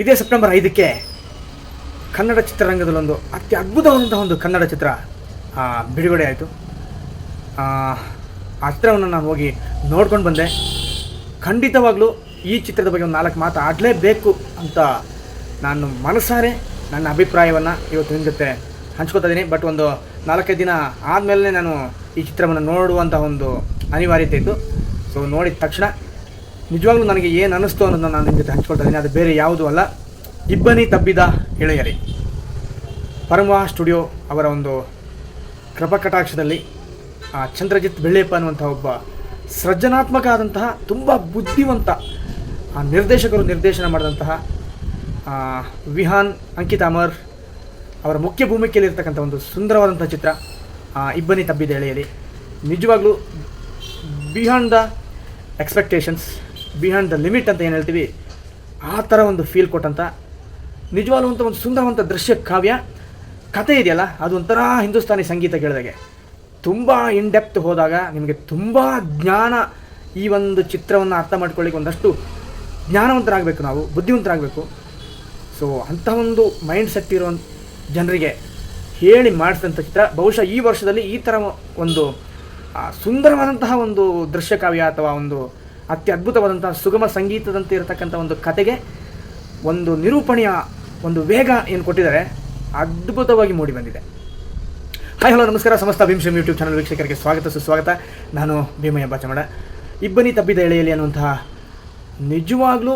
ಇದೇ ಸೆಪ್ಟೆಂಬರ್ ಐದಕ್ಕೆ ಕನ್ನಡ ಚಿತ್ರರಂಗದಲ್ಲೊಂದು ಅತಿ ಅದ್ಭುತವಾದಂತಹ ಒಂದು ಕನ್ನಡ ಚಿತ್ರ ಬಿಡುಗಡೆ ಆಯಿತು. ಆ ಚಿತ್ರವನ್ನು ನಾನು ಹೋಗಿ ನೋಡ್ಕೊಂಡು ಬಂದೆ. ಖಂಡಿತವಾಗ್ಲೂ ಈ ಚಿತ್ರದ ಬಗ್ಗೆ ಒಂದು ನಾಲ್ಕು ಮಾತು ಆಡಲೇಬೇಕು ಅಂತ ನಾನು ಮನಸಾರೆ, ನನ್ನ ಅಭಿಪ್ರಾಯವನ್ನು ಇವತ್ತು ನಿಮ್ಮ ಜೊತೆ ಹಂಚ್ಕೊತಾ ಇದ್ದೀನಿ ಬಟ್ ಒಂದು ನಾಲ್ಕೈದು ದಿನ ಆದಮೇಲೆ ನಾನು ಈ ಚಿತ್ರವನ್ನು ನೋಡುವಂಥ ಒಂದು ಅನಿವಾರ್ಯತೆ ಇತ್ತು. ಸೊ ನೋಡಿದ ತಕ್ಷಣ ನಿಜವಾಗ್ಲೂ ನನಗೆ ಏನು ಅನ್ನಿಸ್ತು ಅನ್ನೋದನ್ನ ನಾನು ನಿಮ್ಮ ಜೊತೆ ಹಂಚ್ಕೊಳ್ತಾ ಅದು ಬೇರೆ ಯಾವುದೂ ಅಲ್ಲ. ಇಬ್ಬನಿ ತಬ್ಬಿದ ಎಳೆಯರಿ ಪರಮ ಸ್ಟುಡಿಯೋ ಅವರ ಒಂದು ಕೃಪಕಟಾಕ್ಷದಲ್ಲಿ ಚಂದ್ರಜಿತ್ ಬೆಳ್ಳೆಪ್ಪ ಅನ್ನುವಂಥ ಒಬ್ಬ ಸೃಜನಾತ್ಮಕ ಆದಂತಹ ತುಂಬ ಬುದ್ಧಿವಂತ ಆ, ನಿರ್ದೇಶಕರು ನಿರ್ದೇಶನ ಮಾಡಿದಂತಹ ವಿಹಾನ್ ಅಂಕಿತ್ ಅಮರ್ ಅವರ ಮುಖ್ಯ ಭೂಮಿಕೆಯಲ್ಲಿರ್ತಕ್ಕಂಥ ಒಂದು ಸುಂದರವಾದಂಥ ಚಿತ್ರ ಇಬ್ಬನಿ ತಬ್ಬಿದ ಎಳೆಯಲ್ಲಿ ನಿಜವಾಗ್ಲೂ beyond the expectations beyond the limit ಅಂತ ಏನು ಹೇಳ್ತೀವಿ? ಆ ಥರ ಒಂದು ಫೀಲ್ ಕೊಟ್ಟಂಥ ನಿಜವಾದಂಥ ಒಂದು ಸುಂದರವಂಥ ದೃಶ್ಯ, ಕಾವ್ಯ ಕತೆ ಇದೆಯಲ್ಲ, ಅದು ಒಂಥರ ಹಿಂದೂಸ್ತಾನಿ ಸಂಗೀತ ಕೇಳಿದಾಗೆ. ತುಂಬ ಇನ್ ಡೆಪ್ತ್ ಹೋದಾಗ ನಿಮಗೆ ತುಂಬ ಜ್ಞಾನ ಈ ಒಂದು ಚಿತ್ರವನ್ನು ಅರ್ಥ ಮಾಡ್ಕೊಳ್ಳಿಕ್ಕೆ ಒಂದಷ್ಟು ಜ್ಞಾನವಂತರಾಗಬೇಕು ನಾವು, ಬುದ್ಧಿವಂತರಾಗಬೇಕು. ಸೊ ಅಂಥ ಒಂದು ಮೈಂಡ್ ಸೆಟ್ ಇರೋ ಜನರಿಗೆ ಹೇಳಿ ಮಾಡಿಸಿದಂಥ ಚಿತ್ರ. ಬಹುಶಃ ಈ ವರ್ಷದಲ್ಲಿ ಈ ಥರ ಒಂದು ಸುಂದರವಾದಂತಹ ಒಂದು ದೃಶ್ಯಕಾವ್ಯ ಅಥವಾ ಒಂದು ಅತ್ಯದ್ಭುತವಾದಂತಹ ಸುಗಮ ಸಂಗೀತದಂತೆ ಇರತಕ್ಕಂಥ ಒಂದು ಕತೆಗೆ ಒಂದು ನಿರೂಪಣೆಯ ಒಂದು ವೇಗ ಏನು ಕೊಟ್ಟಿದ್ದಾರೆ, ಅದ್ಭುತವಾಗಿ ಮೂಡಿ ಬಂದಿದೆ. ಹಾಯ್ ಹಲೋ ನಮಸ್ಕಾರ. ಸಮಸ್ತ ಭೀಮ್ಶಮ್ ಯೂಟ್ಯೂಬ್ ಚಾನಲ್ ವೀಕ್ಷಕರಿಗೆ ಸ್ವಾಗತ, ಸುಸ್ವಾಗತ. ನಾನು ಭೀಮಯ್ಯ ಬಾಚಮಡ. ಇಬ್ಬನಿ ತಬ್ಬಿದ ಎಳೆಯಲ್ಲಿ ಅನ್ನುವಂತಹ ನಿಜವಾಗ್ಲೂ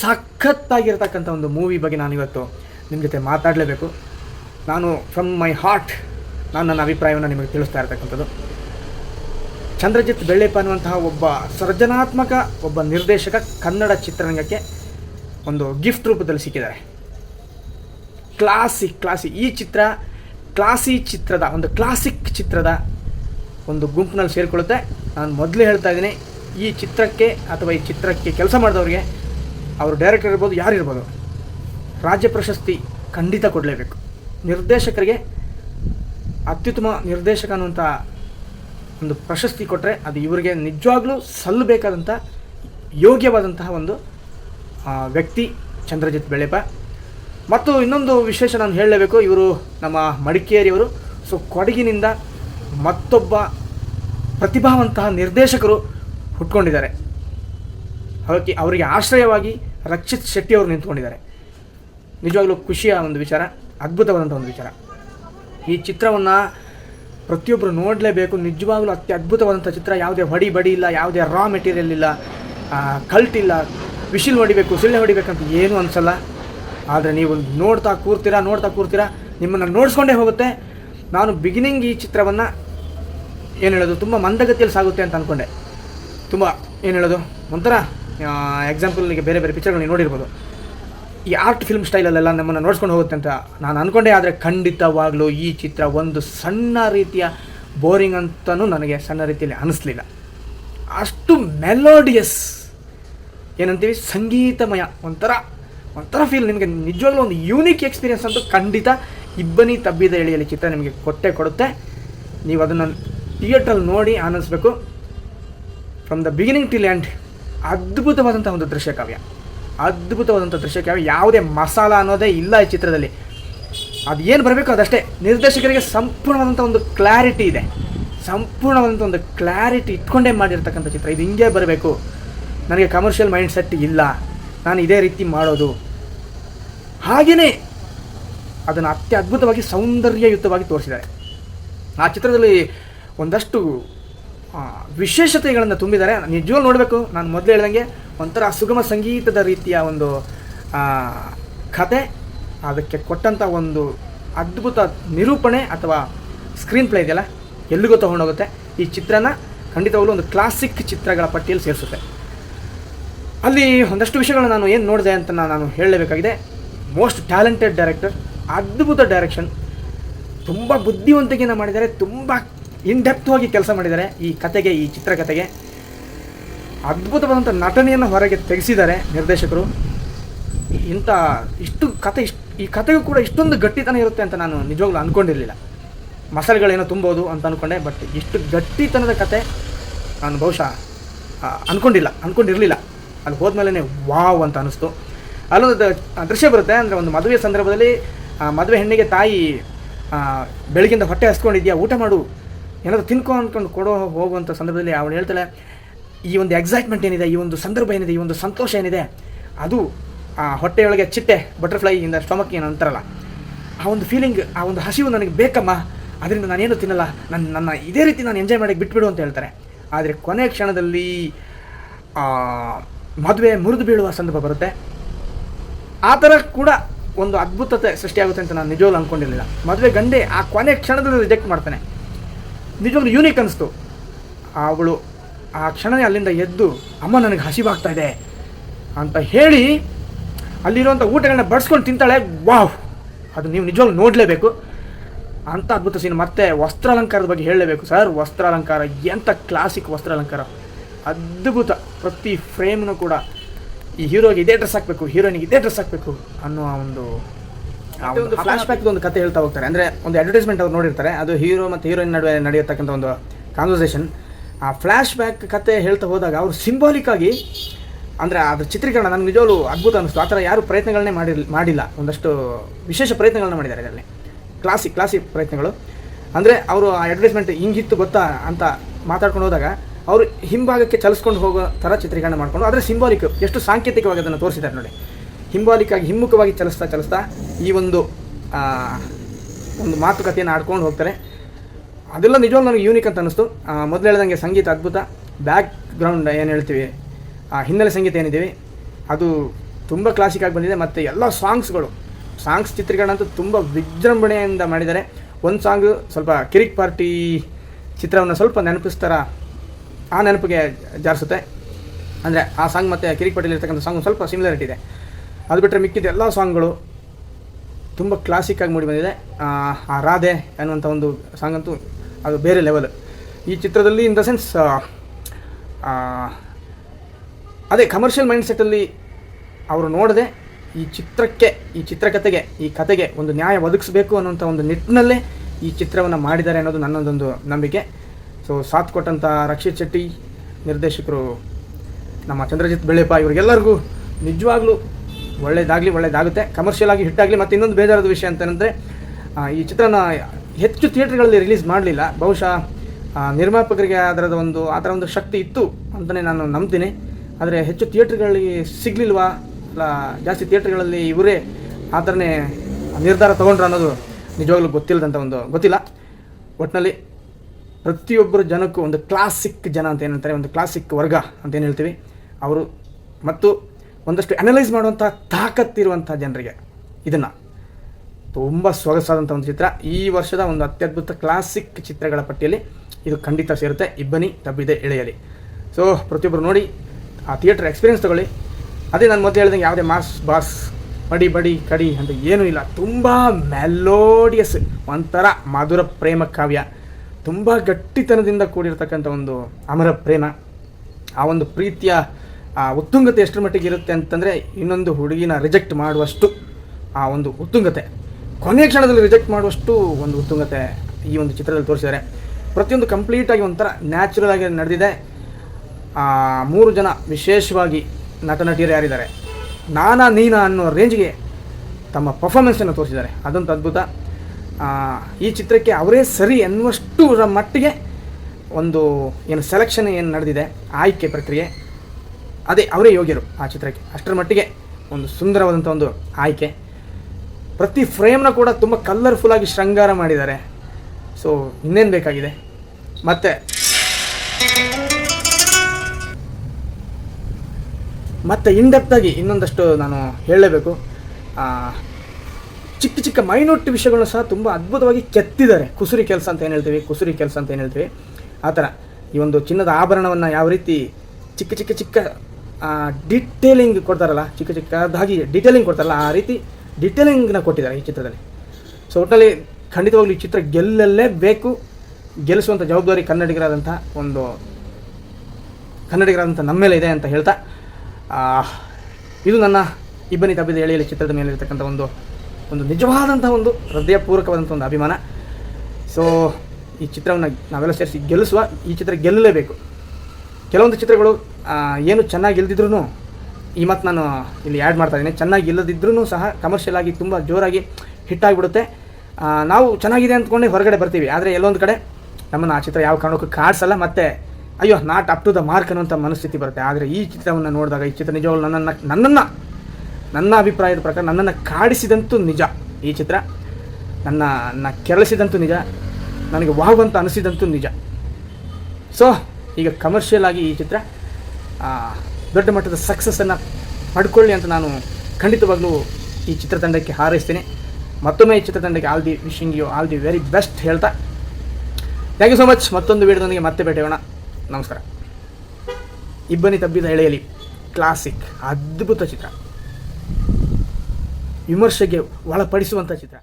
ಸಖತ್ತಾಗಿರ್ತಕ್ಕಂಥ ಒಂದು ಮೂವಿ ಬಗ್ಗೆ ನಾನು ಇವತ್ತು ನಿಮ್ಮ ಜೊತೆ ಮಾತಾಡಲೇಬೇಕು. ನಾನು ಫ್ರಮ್ ಮೈ ಹಾರ್ಟ್ ನಾನು ನನ್ನ ಅಭಿಪ್ರಾಯವನ್ನು ನಿಮಗೆ ತಿಳಿಸ್ತಾ ಇರ್ತಕ್ಕಂಥದ್ದು. ಚಂದ್ರಜಿತ್ ಬೆಳ್ಳೆಪ್ಪ ಅನ್ನುವಂತಹ ಒಬ್ಬ ಸೃಜನಾತ್ಮಕ ಒಬ್ಬ ನಿರ್ದೇಶಕ ಕನ್ನಡ ಚಿತ್ರರಂಗಕ್ಕೆ ಒಂದು ಗಿಫ್ಟ್ ರೂಪದಲ್ಲಿ ಸಿಕ್ಕಿದ್ದಾರೆ. ಕ್ಲಾಸಿಕ್ ಕ್ಲಾಸಿ ಈ ಚಿತ್ರ ಕ್ಲಾಸಿ ಚಿತ್ರದ, ಒಂದು ಕ್ಲಾಸಿಕ್ ಚಿತ್ರದ ಒಂದು ಗುಂಪಿನಲ್ಲಿ ಸೇರಿಕೊಳ್ಳುತ್ತೆ. ನಾನು ಮೊದಲೇ ಹೇಳ್ತಾ ಇದ್ದೀನಿ, ಈ ಚಿತ್ರಕ್ಕೆ ಅಥವಾ ಈ ಚಿತ್ರಕ್ಕೆ ಕೆಲಸ ಮಾಡಿದವ್ರಿಗೆ ಅವರು ಡೈರೆಕ್ಟರ್ ಇರ್ಬೋದು, ಯಾರು ಇರ್ಬೋದು, ರಾಜ್ಯ ಪ್ರಶಸ್ತಿ ಖಂಡಿತ ಕೊಡಲೇಬೇಕು. ನಿರ್ದೇಶಕರಿಗೆ ಅತ್ಯುತ್ತಮ ನಿರ್ದೇಶಕ ಅನ್ನುವಂಥ ಒಂದು ಪ್ರಶಸ್ತಿ ಕೊಟ್ಟರೆ ಅದು ಇವರಿಗೆ ನಿಜವಾಗ್ಲೂ ಸಲ್ಲಬೇಕಾದಂಥ ಯೋಗ್ಯವಾದಂತಹ ಒಂದು ವ್ಯಕ್ತಿ ಚಂದ್ರಜಿತ್ ಬೆಳೆಪ ಮತ್ತು ಇನ್ನೊಂದು ವಿಶೇಷ ನಾನು ಹೇಳಲೇಬೇಕು, ಇವರು ನಮ್ಮ ಮಡಿಕೇರಿಯವರು. ಸೊ, ಕೊಡಗಿನಿಂದ ಮತ್ತೊಬ್ಬ ಪ್ರತಿಭಾವಂತಹ ನಿರ್ದೇಶಕರು ಹುಟ್ಕೊಂಡಿದ್ದಾರೆ. ಅದಕ್ಕೆ ಅವರಿಗೆ ಆಶ್ರಯವಾಗಿ ರಕ್ಷಿತ್ ಶೆಟ್ಟಿ ಅವರು ನಿಂತ್ಕೊಂಡಿದ್ದಾರೆ. ನಿಜವಾಗ್ಲೂ ಖುಷಿಯ ಒಂದು ವಿಚಾರ, ಅದ್ಭುತವಾದಂಥ ಒಂದು ವಿಚಾರ. ಈ ಚಿತ್ರವನ್ನು ಪ್ರತಿಯೊಬ್ಬರು ನೋಡಲೇಬೇಕು. ನಿಜವಾಗ್ಲೂ ಅತ್ಯದ್ಭುತವಾದಂಥ ಚಿತ್ರ. ಯಾವುದೇ ಹೊಡಿ ಬಡಿ ಇಲ್ಲ, ಯಾವುದೇ ರಾ ಮೆಟೀರಿಯಲ್ ಇಲ್ಲ ಕಲ್ಟ್ ಇಲ್ಲ. ವಿಶಿಲ್ ಹೊಡಿಬೇಕು, ಸಿಳ್ಳೆ ಹೊಡಿಬೇಕಂತ ಏನೂ ಅನಿಸಲ್ಲ. ಆದರೆ ನೀವು ನೋಡ್ತಾ ಕೂರ್ತೀರಾ ನೋಡ್ತಾ ಕೂರ್ತೀರಾ, ನಿಮ್ಮನ್ನು ನೋಡಿಸ್ಕೊಂಡೇ ಹೋಗುತ್ತೆ. ನಾನು ಬಿಗಿನಿಂಗ್ ಈ ಚಿತ್ರವನ್ನು ಏನು ಹೇಳೋದು, ತುಂಬ ಮಂದಗತಿಯಲ್ಲಿ ಸಾಗುತ್ತೆ ಅಂತ ಅಂದ್ಕೊಂಡೆ ತುಂಬ, ಏನು ಹೇಳೋದು? ಒಂಥರ ಎಕ್ಸಾಂಪಲ್ ಬೇರೆ ಬೇರೆ ಪಿಕ್ಚರ್ಗಳು ನೋಡಿರ್ಬೋದು. ಈ ಆರ್ಟ್ ಫಿಲ್ಮ್ ಸ್ಟೈಲಲ್ಲೆಲ್ಲ ನಮ್ಮನ್ನು ನೋಡ್ಸ್ಕೊಂಡು ಹೋಗುತ್ತೆ ಅಂತ ನಾನು ಅಂದ್ಕೊಂಡೆ ಆದರೆ ಖಂಡಿತವಾಗಲೂ ಈ ಚಿತ್ರ ಒಂದು ಸಣ್ಣ ರೀತಿಯ ಬೋರಿಂಗ್ ಅಂತಲೂ ನನಗೆ ಸಣ್ಣ ರೀತಿಯಲ್ಲಿ ಅನ್ನಿಸ್ಲಿಲ್ಲ ಅಷ್ಟು ಮೆಲೋಡಿಯಸ್ ಏನಂತೀವಿ? ಸಂಗೀತಮಯ. ಒಂಥರ ಒಂಥರ ಫೀಲ್ ನಿಮಗೆ. ನಿಜವಾಗ್ಲೂ ಒಂದು ಯೂನಿಕ್ ಎಕ್ಸ್ಪೀರಿಯನ್ಸ್ ಅಂತೂ ಖಂಡಿತ ಇಬ್ಬನಿ ತಬ್ಬಿದ ಎಳೆಯಲ್ಲಿ ಚಿತ್ರ ನಿಮಗೆ ಕೊಟ್ಟೆ ಕೊಡುತ್ತೆ. ನೀವು ಅದನ್ನು ಥಿಯೇಟ್ರಲ್ಲಿ ನೋಡಿ ಆನಂದಿಸ್ಬೇಕು. From the beginning till end ಅದ್ಭುತವಾದಂಥ ಒಂದು ದೃಶ್ಯಕಾವ್ಯ ಅದ್ಭುತವಾದಂಥ ದೃಶ್ಯಕ್ಕೆ ಯಾವುದೇ ಮಸಾಲ ಅನ್ನೋದೇ ಇಲ್ಲ ಈ ಚಿತ್ರದಲ್ಲಿ. ಅದು ಏನು ಬರಬೇಕು ಅದಷ್ಟೇ. ನಿರ್ದೇಶಕರಿಗೆ ಸಂಪೂರ್ಣವಾದಂಥ ಒಂದು ಕ್ಲಾರಿಟಿ ಇದೆ. ಸಂಪೂರ್ಣವಾದಂಥ ಒಂದು ಕ್ಲಾರಿಟಿ ಇಟ್ಕೊಂಡೇ ಮಾಡಿರ್ತಕ್ಕಂಥ ಚಿತ್ರ. ಇದು ಹಿಂಗೆ ಬರಬೇಕು. ನನಗೆ ಕಮರ್ಷಿಯಲ್ ಮೈಂಡ್ ಸೆಟ್ ಇಲ್ಲ. ನಾನು ಇದೇ ರೀತಿ ಮಾಡೋದು. ಹಾಗೆಯೇ ಅದನ್ನು ಅತ್ಯ ಅದ್ಭುತವಾಗಿ ಸೌಂದರ್ಯಯುತವಾಗಿ ತೋರಿಸಿದ್ದಾರೆ. ಆ ಚಿತ್ರದಲ್ಲಿ ಒಂದಷ್ಟು ವಿಶೇಷತೆಗಳನ್ನು ತುಂಬಿದ್ದಾರೆ. ನಿಜವಾಗ್ಲೂ ನೋಡಬೇಕು. ನಾನು ಮೊದಲು ಹೇಳ್ದಂಗೆ ಒಂಥರ ಸುಗಮ ಸಂಗೀತದ ರೀತಿಯ ಒಂದು ಕತೆ, ಅದಕ್ಕೆ ಕೊಟ್ಟಂಥ ಒಂದು ಅದ್ಭುತ ನಿರೂಪಣೆ ಅಥವಾ ಸ್ಕ್ರೀನ್ ಪ್ಲೇ ಇದೆಯಲ್ಲ, ಎಲ್ಲಿಗೂ ತೊಗೊಂಡೋಗುತ್ತೆ. ಈ ಚಿತ್ರನ ಖಂಡಿತವಾಗ್ಲೂ ಒಂದು ಕ್ಲಾಸಿಕ್ ಚಿತ್ರಗಳ ಪಟ್ಟಿಯಲ್ಲಿ ಸೇರಿಸುತ್ತೆ. ಅಲ್ಲಿ ಒಂದಷ್ಟು ವಿಷಯಗಳನ್ನ ನಾನು ಏನು ನೋಡಿದೆ ಅಂತ ನಾನು ಹೇಳಲೇಬೇಕಾಗಿದೆ. ಮೋಸ್ಟ್ ಟ್ಯಾಲೆಂಟೆಡ್ ಡೈರೆಕ್ಟರ್ ಅದ್ಭುತ ಡೈರೆಕ್ಷನ್ ತುಂಬ ಬುದ್ಧಿವಂತಿಕೆಯನ್ನು ಮಾಡಿದ್ದಾರೆ, ತುಂಬ ಹೋಗಿ ಕೆಲಸ ಮಾಡಿದ್ದಾರೆ ಈ ಕತೆಗೆ, ಈ ಚಿತ್ರಕಥೆಗೆ ಅದ್ಭುತವಾದಂಥ ನಟನೆಯನ್ನು ಹೊರಗೆ ತೆಗೆಸಿದ್ದಾರೆ ನಿರ್ದೇಶಕರು. ಇಂಥ ಇಷ್ಟು ಕತೆ ಇಷ್ಟು, ಈ ಕಥೆಗೂ ಕೂಡ ಇಷ್ಟೊಂದು ಗಟ್ಟಿತನ ಇರುತ್ತೆ ಅಂತ ನಾನು ನಿಜವಾಗ್ಲೂ ಅಂದ್ಕೊಂಡಿರಲಿಲ್ಲ ಮಸಾಲೆಗಳೇನೋ ತುಂಬೋದು ಅಂತ ಅಂದ್ಕೊಂಡೆ ಬಟ್ ಇಷ್ಟು ಗಟ್ಟಿತನದ ಕತೆ ನಾನು ಬಹುಶಃ ಅಂದ್ಕೊಂಡಿಲ್ಲ ಅಂದ್ಕೊಂಡಿರಲಿಲ್ಲ ಅಲ್ಲಿ ಹೋದ್ಮೇಲೆ ವಾವ್ ಅಂತ ಅನ್ನಿಸ್ತು ಅಲ್ಲೊಂದು ದೃಶ್ಯ ಬರುತ್ತೆ, ಅಂದರೆ ಒಂದು ಮದುವೆ ಸಂದರ್ಭದಲ್ಲಿ ಮದುವೆ ಹೆಣ್ಣಿಗೆ ತಾಯಿ ಬೆಳಗಿಂದ ಹೊಟ್ಟೆ ಹಸ್ಕೊಂಡಿದ್ಯಾ, ಊಟ ಮಾಡು, ಏನಾದರೂ ತಿನ್ಕೊ ಅಂದ್ಕೊಂಡು ಕೊಡೋ ಹೋಗುವಂಥ ಸಂದರ್ಭದಲ್ಲಿ ಅವಳು ಹೇಳ್ತಾಳೆ ಈ ಒಂದು ಎಕ್ಸೈಟ್ಮೆಂಟ್ ಏನಿದೆ, ಈ ಒಂದು ಸಂದರ್ಭ ಏನಿದೆ, ಈ ಒಂದು ಸಂತೋಷ ಏನಿದೆ, ಅದು ಆ ಹೊಟ್ಟೆಯೊಳಗೆ ಚಿಟ್ಟೆ ಬಟರ್ಫ್ಲೈ ಇಂದ ಸ್ಟೊಮಕ್ ಏನು ಅಂತಾರಲ್ಲ ಆ ಒಂದು ಫೀಲಿಂಗ್ ಆ ಒಂದು ಹಸಿವು ನನಗೆ ಬೇಕಮ್ಮ. ಅದರಿಂದ ನಾನೇನು ತಿನ್ನಲ್ಲ. ನನ್ನ ನನ್ನ ಇದೇ ರೀತಿ ನಾನು ಎಂಜಾಯ್ ಮಾಡಕ್ಕೆ ಬಿಟ್ಬಿಡು ಅಂತ ಹೇಳ್ತಾರೆ. ಆದರೆ ಕೊನೆ ಕ್ಷಣದಲ್ಲಿ ಮದುವೆ ಮುರಿದು ಬೀಳುವ ಸಂದರ್ಭ ಬರುತ್ತೆ. ಆ ಥರ ಕೂಡ ಒಂದು ಅದ್ಭುತತೆ ಸೃಷ್ಟಿಯಾಗುತ್ತೆ ಅಂತ ನಾನು ನಿಜವಾಗ್ಲೂ ಅಂದ್ಕೊಂಡಿರಲಿಲ್ಲ ಮದುವೆ ಗಂಡೆ ಆ ಕೊನೆ ಕ್ಷಣದಲ್ಲಿ ರಿಜೆಕ್ಟ್ ಮಾಡ್ತಾನೆ. ನಿಜವಾಗ್ಲೂ ಯೂನಿಕ್ ಅನಿಸ್ತು. ಅವಳು ಆ ಕ್ಷಣವೇ ಅಲ್ಲಿಂದ ಎದ್ದು ಅಮ್ಮ ನನಗೆ ಹಸಿವಾಗ್ತಾ ಇದೆ ಅಂತ ಹೇಳಿ ಅಲ್ಲಿರುವಂಥ ಊಟಗಳನ್ನ ಬಡಿಸ್ಕೊಂಡು ತಿಂತಾಳೆ. ವಾವ್ ಅದು ನೀವು ನಿಜವಾಗ್ಲೂ ನೋಡಲೇಬೇಕು. ಅಂಥ ಅದ್ಭುತ ಸೀನ್ ಮತ್ತೆ ವಸ್ತ್ರಾಲಂಕಾರದ ಬಗ್ಗೆ ಹೇಳಲೇಬೇಕು. ಸರ್ ವಸ್ತ್ರಾಲಂಕಾರ ಎಂಥ ಕ್ಲಾಸಿಕ್ ವಸ್ತ್ರಾಲಂಕಾರ. ಅದ್ಭುತ. ಪ್ರತಿ ಫ್ರೇಮ್ನು ಕೂಡ ಈ ಹೀರೋಗೆ ಇದೇ ಡ್ರೆಸ್ ಹಾಕಬೇಕು ಹೀರೋಯಿನಿಗೆ ಇದೇ ಡ್ರೆಸ್ ಹಾಕಬೇಕು ಅನ್ನೋ ಒಂದು ಒಂದು ಫ್ಲಾಶ್ ಬ್ಯಾಕ್ ಒಂದು ಕತೆ ಹೇಳ್ತಾ ಹೋಗ್ತಾರೆ. ಅಂದರೆ ಒಂದು ಅಡ್ವರ್ಟೈಸ್ಮೆಂಟ್ ಅವ್ರು ನೋಡಿರ್ತಾರೆ. ಅದು ಹೀರೋ ಮತ್ತು ಹೀರೋಯಿನ್ ನಡುವೆ ನಡೆಯತಕ್ಕಂಥ ಒಂದು ಕಾನ್ವರ್ಸೇಷನ್ ಆ ಫ್ಲ್ಯಾಶ್ ಬ್ಯಾಕ್ ಕತೆ ಹೇಳ್ತಾ ಹೋದಾಗ ಅವರು ಸಿಂಬಾಲಿಕ್ ಆಗಿ, ಅಂದರೆ ಅದ್ರ ಚಿತ್ರೀಕರಣ ನನಗೆ ನಿಜವಾಗ್ಲೂ ಅದ್ಭುತ ಅನಿಸ್ತು. ಆ ಥರ ಯಾರು ಪ್ರಯತ್ನಗಳನ್ನೇ ಮಾಡಿರ್ ಮಾಡಿಲ್ಲ. ಒಂದಷ್ಟು ವಿಶೇಷ ಪ್ರಯತ್ನಗಳನ್ನ ಮಾಡಿದ್ದಾರೆ ಅದರಲ್ಲಿ. ಕ್ಲಾಸಿಕ್ ಕ್ಲಾಸಿಕ್ ಪ್ರಯತ್ನಗಳು. ಅಂದರೆ ಅವರು ಆ ಅಡ್ವರ್ಟೈಸ್ಮೆಂಟ್ ಹಿಂಗಿತ್ತು ಗೊತ್ತಾ ಅಂತ ಮಾತಾಡ್ಕೊಂಡು ಹೋದಾಗ ಅವರು ಹಿಂಭಾಗಕ್ಕೆ ಚಲಿಸ್ಕೊಂಡು ಹೋಗೋ ಥರ ಚಿತ್ರೀಕರಣ ಮಾಡಿಕೊಂಡು, ಆದರೆ ಸಿಂಬಾಲಿಕ್ ಎಷ್ಟು ಸಾಂಕೇತಿಕವಾಗಿ ಅದನ್ನು ತೋರಿಸಿದ್ದಾರೆ ನೋಡಿ. ಹಿಂಬಾಲಿಕ್ ಆಗಿ ಹಿಮ್ಮುಖವಾಗಿ ಚಲಿಸ್ತಾ ಚಲಿಸ್ತಾ ಈ ಒಂದು ಒಂದು ಮಾತುಕತೆಯನ್ನು ಆಡ್ಕೊಂಡು ಹೋಗ್ತಾರೆ. ಅದೆಲ್ಲ ನಿಜವಾಗ್ಲೂ ನನಗೆ ಯೂನಿಕ್ ಅಂತ ಅನ್ನಿಸ್ತು. ಮೊದಲು ಹೇಳ್ದಂಗೆ ಸಂಗೀತ ಅದ್ಭುತ. ಬ್ಯಾಕ್ ಗ್ರೌಂಡ್ ಏನು ಹೇಳ್ತೀವಿ? ಆ, ಹಿನ್ನೆಲೆ ಸಂಗೀತ ಏನಿದ್ದೀವಿ ಅದು ತುಂಬ ಕ್ಲಾಸಿಕ್ ಆಗಿ ಬಂದಿದೆ. ಮತ್ತು ಎಲ್ಲ ಸಾಂಗ್ಸ್ಗಳು ಸಾಂಗ್ಸ್ ಚಿತ್ರೀಕರಣ ಅಂತೂ ತುಂಬ ವಿಜೃಂಭಣೆಯಿಂದ ಮಾಡಿದ್ದಾರೆ. ಒಂದು ಸಾಂಗು ಸ್ವಲ್ಪ ಕಿರಿಕ್ ಪಾರ್ಟಿ ಚಿತ್ರವನ್ನು ಸ್ವಲ್ಪ ನೆನಪಿಸ್ತಾರ, ಆ ನೆನಪಿಗೆ ಜಾರಿಸುತ್ತೆ. ಅಂದರೆ ಆ ಸಾಂಗ್ ಮತ್ತು ಕಿರಿಕ್ ಪಾರ್ಟಿಲಿರ್ತಕ್ಕಂಥ ಸಾಂಗ್ ಸ್ವಲ್ಪ ಸಿಮಿಲಾರಿಟಿ ಇದೆ. ಅದು ಬಿಟ್ಟರೆ ಮಿಕ್ಕಿದ ಎಲ್ಲ ಸಾಂಗ್ಗಳು ತುಂಬ ಕ್ಲಾಸಿಕ್ಕಾಗಿ ಮೂಡಿ ಬಂದಿದೆ. ಆ ರಾಧೆ ಅನ್ನುವಂಥ ಒಂದು ಸಾಂಗ್ ಅಂತೂ ಅದು ಬೇರೆ ಲೆವೆಲ್ ಈ ಚಿತ್ರದಲ್ಲಿ ಇನ್ ದ ಸೆನ್ಸ್ ಅದೇ ಕಮರ್ಷಿಯಲ್ ಮೈಂಡ್ ಸೆಟ್ಟಲ್ಲಿ ಅವರು ನೋಡದೆ ಈ ಚಿತ್ರಕ್ಕೆ, ಈ ಚಿತ್ರಕಥೆಗೆ ಈ ಕತೆಗೆ ಒಂದು ನ್ಯಾಯ ಒದಗಿಸಬೇಕು ಅನ್ನೋಂಥ ಒಂದು ನಿಟ್ಟಿನಲ್ಲೇ ಈ ಚಿತ್ರವನ್ನು ಮಾಡಿದ್ದಾರೆ ಅನ್ನೋದು ನನ್ನದೊಂದು ನಂಬಿಕೆ. ಸೊ ಸಾಥ್ ಕೊಟ್ಟಂಥ ರಕ್ಷಿತ್ ಶೆಟ್ಟಿ, ನಿರ್ದೇಶಕರು ನಮ್ಮ ಚಂದ್ರಜಿತ್ ಬೆಳೆಪ್ಪ ಇವರಿಗೆಲ್ಲರಿಗೂ ನಿಜವಾಗ್ಲೂ ಒಳ್ಳೆಯದಾಗಲಿ ಒಳ್ಳೆಯದಾಗುತ್ತೆ ಕಮರ್ಷಿಯಲ್ ಆಗಿ ಹಿಟ್ಟಾಗಲಿ ಮತ್ತು ಇನ್ನೊಂದು ಬೇಜಾರದ ವಿಷಯ ಅಂತಂದರೆ ಈ ಚಿತ್ರನ ಹೆಚ್ಚು ಥಿಯೇಟ್ರ್ಗಳಲ್ಲಿ ರಿಲೀಸ್ ಮಾಡಲಿಲ್ಲ. ಬಹುಶಃ ನಿರ್ಮಾಪಕರಿಗೆ ಅದರದ ಒಂದು, ಆ ಥರ ಒಂದು ಶಕ್ತಿ ಇತ್ತು ಅಂತಲೇ ನಾನು ನಂಬ್ತೀನಿ. ಆದರೆ ಹೆಚ್ಚು ಥಿಯೇಟ್ರ್ಗಳಿಗೆ ಸಿಗಲಿಲ್ವಾ? ಇಲ್ಲ ಜಾಸ್ತಿ ಥಿಯೇಟ್ರ್ಗಳಲ್ಲಿ ಇವರೇ ಆ ಥರನೇ ನಿರ್ಧಾರ ತೊಗೊಂಡ್ರು ಅನ್ನೋದು ನಿಜವಾಗ್ಲೂ ಗೊತ್ತಿಲ್ಲದಂಥ ಒಂದು, ಗೊತ್ತಿಲ್ಲ. ಒಟ್ಟಿನಲ್ಲಿ ಪ್ರತಿಯೊಬ್ಬರು ಜನಕ್ಕೂ ಒಂದು ಕ್ಲಾಸಿಕ್ ಜನ ಅಂತ ಏನಂತಾರೆ, ಒಂದು ಕ್ಲಾಸಿಕ್ ವರ್ಗ ಅಂತ ಏನು ಹೇಳ್ತೀವಿ, ಅವರು ಮತ್ತು ಒಂದಷ್ಟು ಅನಲೈಸ್ ಮಾಡುವಂಥ ತಾಕತ್ತಿರುವಂಥ ಜನರಿಗೆ ಇದನ್ನು. ತುಂಬ ಸೊಗಸಾದಂಥ ಒಂದು ಚಿತ್ರ. ಈ ವರ್ಷದ ಒಂದು ಅತ್ಯದ್ಭುತ ಕ್ಲಾಸಿಕ್ ಚಿತ್ರಗಳ ಪಟ್ಟಿಯಲ್ಲಿ ಇದು ಖಂಡಿತ ಸೇರುತ್ತೆ. ಇಬ್ಬನಿ ತಬ್ಬಿದೆ ಎಳೆಯಲಿ. ಸೊ ಪ್ರತಿಯೊಬ್ಬರು ನೋಡಿ, ಆ ಥಿಯೇಟರ್ ಎಕ್ಸ್ಪೀರಿಯನ್ಸ್ ತಗೊಳ್ಳಿ. ಅದೇ ನಾನು ಮೊದಲು ಹೇಳ್ದಂಗೆ ಯಾವುದೇ ಮಾಸ್ ಬಾಸ್ ಬಡಿ ಬಡಿ, ಕಡಿ ಅಂತ ಏನೂ ಇಲ್ಲ. ತುಂಬ ಮೆಲೋಡಿಯಸ್ ಒಂಥರ ಮಧುರ ಪ್ರೇಮ ಕಾವ್ಯ. ತುಂಬ ಗಟ್ಟಿತನದಿಂದ ಕೂಡಿರ್ತಕ್ಕಂಥ ಒಂದು ಅಮರ ಪ್ರೇಮ. ಆ ಒಂದು ಪ್ರೀತಿಯ, ಆ ಉತ್ತುಂಗತೆ ಎಷ್ಟರ ಮಟ್ಟಿಗೆ ಇರುತ್ತೆ ಅಂತಂದರೆ ಇನ್ನೊಂದು ಹುಡುಗಿನ ರಿಜೆಕ್ಟ್ ಮಾಡುವಷ್ಟು ಆ ಒಂದು ಉತ್ತುಂಗತೆ. ಕೊನೆಯ ಕ್ಷಣದಲ್ಲಿ ರಿಜೆಕ್ಟ್ ಮಾಡುವಷ್ಟು ಒಂದು ಉತ್ತುಂಗತೆ ಈ ಒಂದು ಚಿತ್ರದಲ್ಲಿ ತೋರಿಸಿದ್ದಾರೆ. ಪ್ರತಿಯೊಂದು ಕಂಪ್ಲೀಟಾಗಿ ಒಂಥರ ನ್ಯಾಚುರಲ್ ಆಗಿ ನಡೆದಿದೆ. ಮೂರು ಜನ ವಿಶೇಷವಾಗಿ ನಟ ನಟಿಯರು ಯಾರಿದ್ದಾರೆ? ನಾನಾ ನೀನಾ ಅನ್ನೋ ರೇಂಜ್ಗೆ ತಮ್ಮ ಪರ್ಫಾರ್ಮೆನ್ಸನ್ನು ತೋರಿಸಿದ್ದಾರೆ. ಅದೊಂದು ಅದ್ಭುತ. ಈ ಚಿತ್ರಕ್ಕೆ ಅವರೇ ಸರಿ ಎನ್ನುವಷ್ಟು ಮಟ್ಟಿಗೆ ಒಂದು ಏನು ಸೆಲೆಕ್ಷನ್ ಏನು ನಡೆದಿದೆ, ಆಯ್ಕೆ ಪ್ರಕ್ರಿಯೆ. ಅದೇ ಅವರೇ ಯೋಗ್ಯರು ಆ ಚಿತ್ರಕ್ಕೆ. ಅಷ್ಟರ ಮಟ್ಟಿಗೆ ಒಂದು ಸುಂದರವಾದಂಥ ಒಂದು ಆಯ್ಕೆ. ಪ್ರತಿ ಫ್ರೇಮ್ನ ಕೂಡ ತುಂಬ ಕಲರ್ಫುಲ್ಲಾಗಿ ಶೃಂಗಾರ ಮಾಡಿದ್ದಾರೆ. ಸೊ ಇನ್ನೇನು ಬೇಕಾಗಿದೆ? ಮತ್ತೆ. ಮತ್ತೆ ಇನ್ಡೆಪ್ತಾಗಿ ಇನ್ನೊಂದಷ್ಟು ನಾನು ಹೇಳಲೇಬೇಕು. ಚಿಕ್ಕ ಚಿಕ್ಕ ಮೈನೋಟ್ ವಿಷಯಗಳನ್ನ ಸಹ ತುಂಬ ಅದ್ಭುತವಾಗಿ ಕೆತ್ತಿದ್ದಾರೆ. ಕುಸುರಿ ಕೆಲಸ ಅಂತ ಏನು ಹೇಳ್ತೀವಿ? ಕುಸುರಿ ಕೆಲಸ ಅಂತ ಏನು ಹೇಳ್ತೀವಿ? ಆ ಥರ. ಈ ಒಂದು ಚಿನ್ನದ ಆಭರಣವನ್ನು ಯಾವ ರೀತಿ ಚಿಕ್ಕ ಚಿಕ್ಕ ಚಿಕ್ಕ ಡಿಟೇಲಿಂಗ್ ಕೊಡ್ತಾರಲ್ಲ, ಚಿಕ್ಕ ಚಿಕ್ಕದಾಗಿ ಡಿಟೇಲಿಂಗ್ ಕೊಡ್ತಾರಲ್ಲ, ಆ ರೀತಿ ಡಿಟೇಲಿಂಗ್ನ ಕೊಟ್ಟಿದ್ದಾರೆ ಈ ಚಿತ್ರದಲ್ಲಿ. ಸೊ ಒಟ್ಟಿನಲ್ಲಿ ಖಂಡಿತವಾಗ್ಲೂ ಈ ಚಿತ್ರ ಗೆಲ್ಲಲೇಬೇಕು. ಗೆಲ್ಲಿಸುವಂಥ ಜವಾಬ್ದಾರಿ ಕನ್ನಡಿಗರಾದಂಥ ಒಂದು ಕನ್ನಡಿಗರಾದಂಥ ನಮ್ಮ ಮೇಲೆ ಇದೆ ಅಂತ ಹೇಳ್ತಾ ಇದು ನನ್ನ ಇಬ್ಬನಿ ತಬ್ಬಿದ ಎಳೆಯಲ್ಲಿ ಚಿತ್ರದ ಮೇಲೆ ಇರತಕ್ಕಂಥ ಒಂದು ಒಂದು ನಿಜವಾದಂಥ ಒಂದು ಹೃದಯಪೂರ್ವಕವಾದಂಥ ಒಂದು ಅಭಿಮಾನ. ಸೊ ಈ ಚಿತ್ರವನ್ನು ನಾವೆಲ್ಲ ಸೇರಿಸಿ ಗೆಲ್ಲಿಸುವ ಈ ಚಿತ್ರ ಗೆಲ್ಲಲೇಬೇಕು. ಕೆಲವೊಂದು ಚಿತ್ರಗಳು ಏನು ಚೆನ್ನಾಗಿ ಗೆಲ್ದಿದ್ರು ಈ ಮತ್ತು ನಾನು ಇಲ್ಲಿ ಆ್ಯಡ್ ಮಾಡ್ತಾ ಇದ್ದೀನಿ. ಚೆನ್ನಾಗಿ ಇಲ್ಲದಿದ್ರೂ ಸಹ ಕಮರ್ಷಿಯಲ್ ಆಗಿ ತುಂಬ ಜೋರಾಗಿ ಹಿಟ್ಟಾಗಿಬಿಡುತ್ತೆ ಆಗಿಬಿಡುತ್ತೆ. ನಾವು ಚೆನ್ನಾಗಿದೆ ಅಂದ್ಕೊಂಡು ಹೊರಗಡೆ ಬರ್ತೀವಿ. ಆದರೆ ಎಲ್ಲೊಂದು ಕಡೆ ನಮ್ಮನ್ನು ಆ ಚಿತ್ರ ಯಾವ ಕಾರಣಕ್ಕೂ ಕಾಡಿಸಲ್ಲ. ಮತ್ತು, ಅಯ್ಯೋ not up to the mark ಅನ್ನುವಂಥ ಮನಸ್ಥಿತಿ ಬರುತ್ತೆ. ಆದರೆ ಈ ಚಿತ್ರವನ್ನು ನೋಡಿದಾಗ, ಈ ಚಿತ್ರ ನಿಜವಾಗ್ಲು ನನ್ನನ್ನು ನನ್ನನ್ನು, ನನ್ನ ಅಭಿಪ್ರಾಯದ ಪ್ರಕಾರ ನನ್ನನ್ನು ಕಾಡಿಸಿದಂತೂ ನಿಜ ಈ ಚಿತ್ರ. ನನ್ನ ನನ್ನ ಕೆರಳಿಸಿದಂತೂ ನಿಜ. ನನಗೆ ವಾವ್ ಅನಿಸಿದಂತೂ ನಿಜ. ಸೊ ಈಗ ಕಮರ್ಷಿಯಲ್ ಆಗಿ ಈ ಚಿತ್ರ ದೊಡ್ಡ ಮಟ್ಟದ ಸಕ್ಸಸ್ಸನ್ನು ಪಡ್ಕೊಳ್ಳಿ ಅಂತ ನಾನು ಖಂಡಿತವಾಗ್ಲೂ ಈ ಚಿತ್ರತಂಡಕ್ಕೆ ಹಾರೈಸ್ತೇನೆ. ಮತ್ತೊಮ್ಮೆ ಈ ಚಿತ್ರತಂಡಕ್ಕೆ all the wishing you all the very best ಹೇಳ್ತಾ. ಥ್ಯಾಂಕ್ ಯು ಸೊ ಮಚ್ ಮತ್ತೊಂದು ವೀಡಿಯೋದೊಂದಿಗೆ ಮತ್ತೆ ಭೇಟಿಯೋಣ ನಮಸ್ಕಾರ. ಇಬ್ಬನಿ ತಬ್ಬಿದ ಎಳೆಯಲಿ ಕ್ಲಾಸಿಕ್ ಅದ್ಭುತ ಚಿತ್ರ. ವಿಮರ್ಶೆಗೆ ಒಳಪಡಿಸುವಂಥ ಚಿತ್ರ.